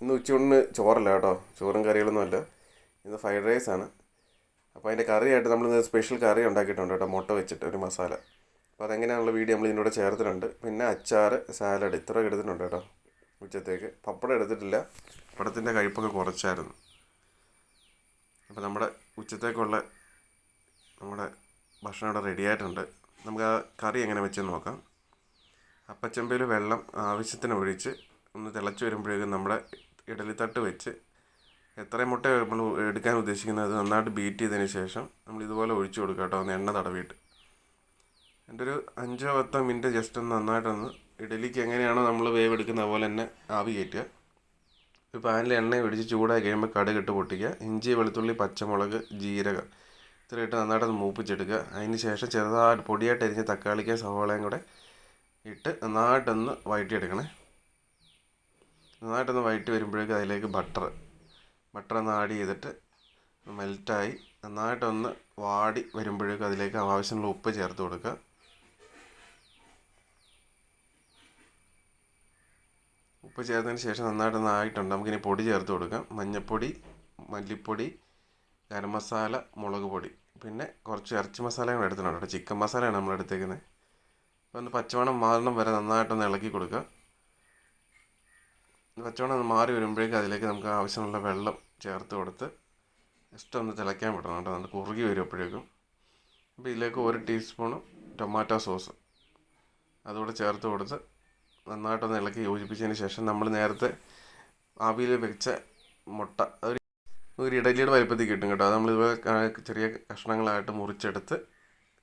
ഇന്ന് ഉച്ചയൂണിന് ചോറല്ല കേട്ടോ. ചോറും കറികളൊന്നും അല്ല. ഇന്ന് ഫ്രൈഡ് റൈസ് ആണ്. അപ്പോൾ അതിന്റെ കറിയായിട്ട് നമ്മൾ ഇന്ന് സ്പെഷ്യൽ കറി ഉണ്ടാക്കിയിട്ടുണ്ട് കേട്ടോ മുട്ട വെച്ചിട്ട് ഒരു മസാല. അപ്പോൾ അതെങ്ങനെയാണുള്ള വീഡിയോ നമ്മൾ ഇതിനോട് ചേർത്തിട്ടുണ്ട്. പിന്നെ അച്ചാർ സാലഡ് ഇത്ര എടുത്തിട്ടുണ്ട് കേട്ടോ ഉച്ചത്തേക്ക്. പപ്പടം എടുത്തിട്ടില്ല. പപ്പടത്തിന്റെ കഴിപ്പൊക്കെ കുറച്ചായിരുന്നു. അപ്പോൾ നമ്മുടെ ഉച്ചത്തേക്കുള്ള നമ്മുടെ ഭക്ഷണം ഇവിടെ റെഡി ആയിട്ടുണ്ട്. നമുക്ക് ആ കറി എങ്ങനെ വെച്ചെന്ന് നോക്കാം. അപ്പച്ചമ്പയിൽ വെള്ളം ആവശ്യത്തിന് ഒഴിച്ച് ഒന്ന് തിളച്ച് വരുമ്പോഴേക്കും നമ്മുടെ ഇഡലിത്തട്ട് വെച്ച് എത്രയും മുട്ട നമ്മൾ എടുക്കാൻ ഉദ്ദേശിക്കുന്നത് നന്നായിട്ട് ബീറ്റ് ചെയ്തതിന് ശേഷം നമ്മൾ ഇതുപോലെ ഒഴിച്ചു കൊടുക്കുക കേട്ടോ ഒന്ന് എണ്ണ തടവിയിട്ട്. എന്റെ ഒരു അഞ്ചോ പത്തോ മിനിറ്റ് ജസ്റ്റ് ഒന്ന് നന്നായിട്ടൊന്ന് ഇഡലിക്ക് എങ്ങനെയാണോ നമ്മൾ വേവ് എടുക്കുന്ന അതുപോലെ തന്നെ ആവി കയറ്റുക. ഒരു പാനിൽ എണ്ണ ഒഴിച്ച് ചൂടായി കഴിയുമ്പോൾ കടുക് ഇട്ട് പൊട്ടിക്കുക. ഇഞ്ചി വെളുത്തുള്ളി പച്ചമുളക് ജീരകം ഇത്ര ഇട്ട് നന്നായിട്ടൊന്ന് മൂപ്പിച്ചെടുക്കുക. അതിന് ശേഷം ചെറുതായിട്ട് പൊടിയായിട്ട് അരിഞ്ഞ തക്കാളിക്കും സവാളയും കൂടെ ഇട്ട് നന്നായിട്ടൊന്ന് വഴറ്റിയെടുക്കണേ. നന്നായിട്ടൊന്ന് വഴറ്റി വരുമ്പോഴേക്കും അതിലേക്ക് ബട്ടർ ബട്ടർ ഒന്ന് ആഡ് ചെയ്തിട്ട് മെൽറ്റായി നന്നായിട്ടൊന്ന് വാടി വരുമ്പോഴേക്കും അതിലേക്ക് ആവശ്യമുള്ള ഉപ്പ് ചേർത്ത് കൊടുക്കുക. ഉപ്പ് ചേർത്തതിന് ശേഷം നന്നായിട്ടൊന്ന് ആയിട്ടുണ്ട്. നമുക്കിനി പൊടി ചേർത്ത് കൊടുക്കാം. മഞ്ഞൾപ്പൊടി മല്ലിപ്പൊടി ഗരം മസാല മുളക് പൊടി. പിന്നെ കുറച്ച് ഇറച്ചി മസാലയും എടുത്തിട്ടുണ്ട് ചിക്കൻ മസാലയാണ് നമ്മൾ എടുത്തേക്കുന്നത് അപ്പോൾ ഒന്ന് പച്ചമണം മാറണം വരെ നന്നായിട്ടൊന്ന് ഇളക്കി കൊടുക്കുക. പച്ചമണം ഒന്ന് മാറി വരുമ്പോഴേക്കും അതിലേക്ക് നമുക്ക് ആവശ്യമുള്ള വെള്ളം ചേർത്ത് കൊടുത്ത് ജസ്റ്റ് ഒന്ന് തിളയ്ക്കാൻ വിടണം കേട്ടോ. നല്ല കുറുകി വരും അപ്പോഴേക്കും അപ്പോൾ ഇതിലേക്ക് ഒരു ടീസ്പൂണ് ടൊമാറ്റോ സോസ് അതുകൂടെ ചേർത്ത് കൊടുത്ത് നന്നായിട്ടൊന്ന് ഇളക്കി യോജിപ്പിച്ചതിന് ശേഷം നമ്മൾ നേരത്തെ ആവിയിൽ വെച്ച മുട്ട ഒരു ഒരു ഇഡലിയുടെ വലിപ്പത്തിൽ കിട്ടും കേട്ടോ. അത് നമ്മൾ ഇതുപോലെ ചെറിയ കഷ്ണങ്ങളായിട്ട് മുറിച്ചെടുത്ത്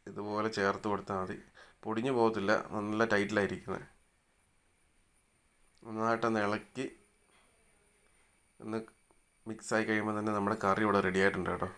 ഇതുപോലെ ചേർത്ത് കൊടുത്താൽ മതി. പൊടിഞ്ഞു പോകത്തില്ല. നല്ല ടൈറ്റിലായിരിക്കുന്നത് നന്നായിട്ടൊന്ന് ഇളക്കി ഒന്ന് മിക്സായി കഴിയുമ്പോൾ തന്നെ നമ്മുടെ കറി ഇവിടെ റെഡി ആയിട്ടുണ്ട് കേട്ടോ.